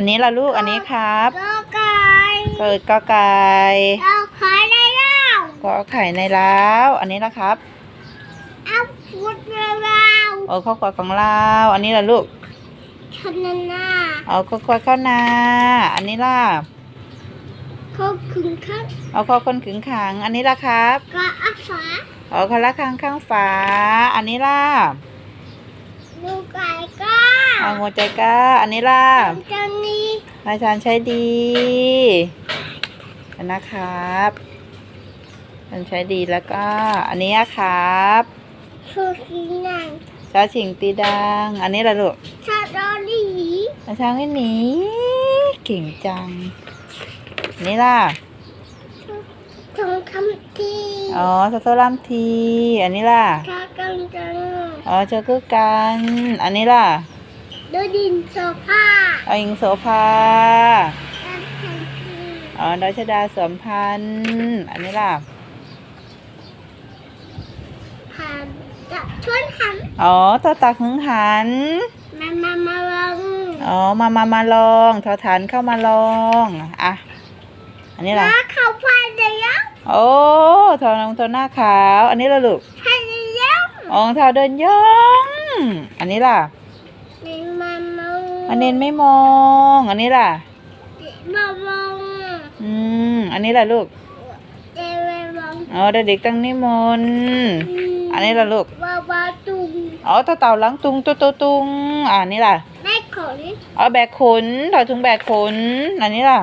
อันนี้ละลูกอันนี้ครับก็ไก่เปิดกอไก่เอาขายได้แล้วก็ไข่ในล้าวอันนี้นะครับเอาพุดเราโอ้ข้าวกวาดของเราอันนี้ละลูกชนะนาเอาข้าวกวาดข้าวนาอันนี้ล่ะเขาคึงคักเอาข้าวคนขึงขัง อันนี้ล่ะครับก็อาฝาเอาข้าวละคังข้างฝา อันนี้ล่ะลูกไก่ก็เอาหัวใจก้า อันนี้ล่ะจะนี้อาจารย์ใช้ดีอันนะครับมันใช้ดีแล้วก็ อันนี้อะครับชูสีนังชาชิงตีดัง อันนี้ละลูกชาดอลีอาช้างไม่หนีเก่งจังอันนี้ล่ะทองคำทีอ๋อสโซลัมที อันนี้ล่ะชากังจังอ๋อเจอคือกัน อันนี้ล่ะ ดูดินโซฟาเอาอิงโสภาดันแผ่นทีอ๋อดอยชดาสวมพันธ์อันนี้ล่ะ ผ่านจะชวนหันอ๋อตัวตักหึงหัน มามามาลองอ๋อ มามามาลองทอฐานเข้ามาลอง อะ อันนี้ล่ะ มาเข้าไฟเดียวโอ้ทอน้องตัวหน้าขาว อันนี้ล่ะลูกไฟเดียวอ๋อเท้าเดินย่อง อันนี้ล่ะมีมามา อันเน้นไม่มอง อันนี้ล่ะ มาลองอืม อันนี้ล่ะลูกเดวลองอ๋อเด็กๆตั้งนิมนต์อันนี้ล่ะลูกวาบาตุงอ๋อเต่าเต่าหลังตุงตุตุตุงอ่าอันนี้ล่ะได้ขนอ๋อแบกขนถอดถุงแบกขนอันนี้ล่ะ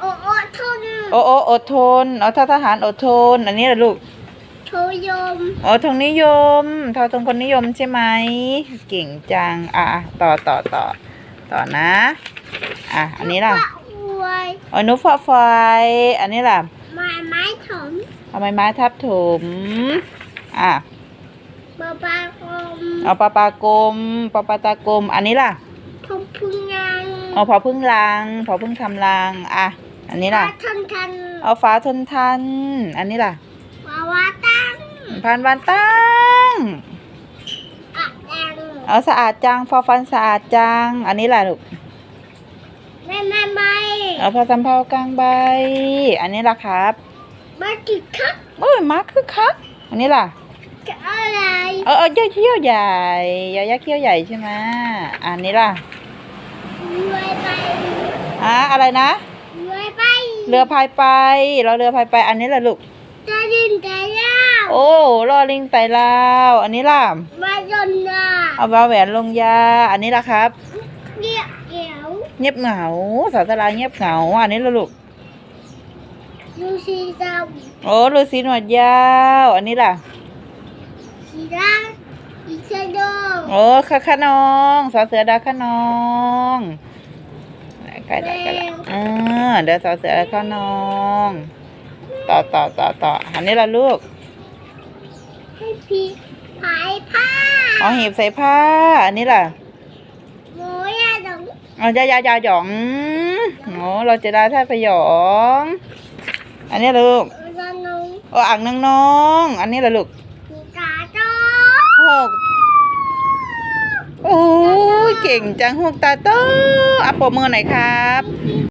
โอ้โอ้ทนโอ้โอ้อดทนอ๋อทอทหารอดทน อันนี้ล่ะลูก โทยมอ๋อทงนิยมทอทงคนนิยมใช่ไหมเก่งจังอะอะต่อต่อต่อต่อนะอะอันนี้ล่ะว่าอวยอ๋อนุฟอไฟอันนี้ล่ะไม้ไม้ถมเอาไม้ไม้ทับถมอะบาบาคมเอาปลาปลากลมปลาปลาตากลมอันนี้ล่ะทมพึงยังเอาพอพึ่งลางพอพึ่งทำลางอะอันนี้ล่ะทันทันเอาฟ้าทนทันอันนี้ล่ะวาวาตัง พานวันตั้งอะแดงเอาสะอาดจังฟอฟันสะอาดจัง อันนี้ล่ะลูกแม่แม่ไม่เอาพอสำเภากลางใบ อันนี้ล่ะครับมาจิกคักโอ้ยมาคือคัก อันนี้ล่ะจะอะไรเออเออเขี้ยวใหญ่ยายักษ์เขี้ยวใหญ่ใช่ไหมอันนี้ล่ะรวยไปอะอะไรนะรวยไปเรือพายไป เราเรือพายไป อันนี้ล่ะลูกจะดินจะยาว โอ้ล่อลิงไตลาวอันนี้ล่ะมาจนนาเอาบาแหวนลงยา อันนี้ล่ะครับเกี่ยวเกี่ยวเงียบเหงาสาวสลาเงียบเหงา อันนี้ล่ะลูกดูสีดโอ้ฤาษีหนวดยาว อันนี้ล่ะำสีดำอีเชโดโอ้ค่ะขนองสาวเสือดาขนองใกล้ละใกล้ละอ่าเดี๋ยวสาวเสือดาขนอง ต่อต่อต่อต่ออันนี้ล่ะลูก ให้พี่ผายผ้าอ๋อหีบใส่ผ้า อันนี้ล่ะโมยาดงอ๋อยายายาหยองโอ้เราจะได้ท่าพยอง อันนี้ล่ะลูกจะนงโอ้อ่างนางน้องอันนี้ล่ะลูกมีตาโตหกโอ้ยเก่งจังหกตาโตอะปรบมือหน่อยครับ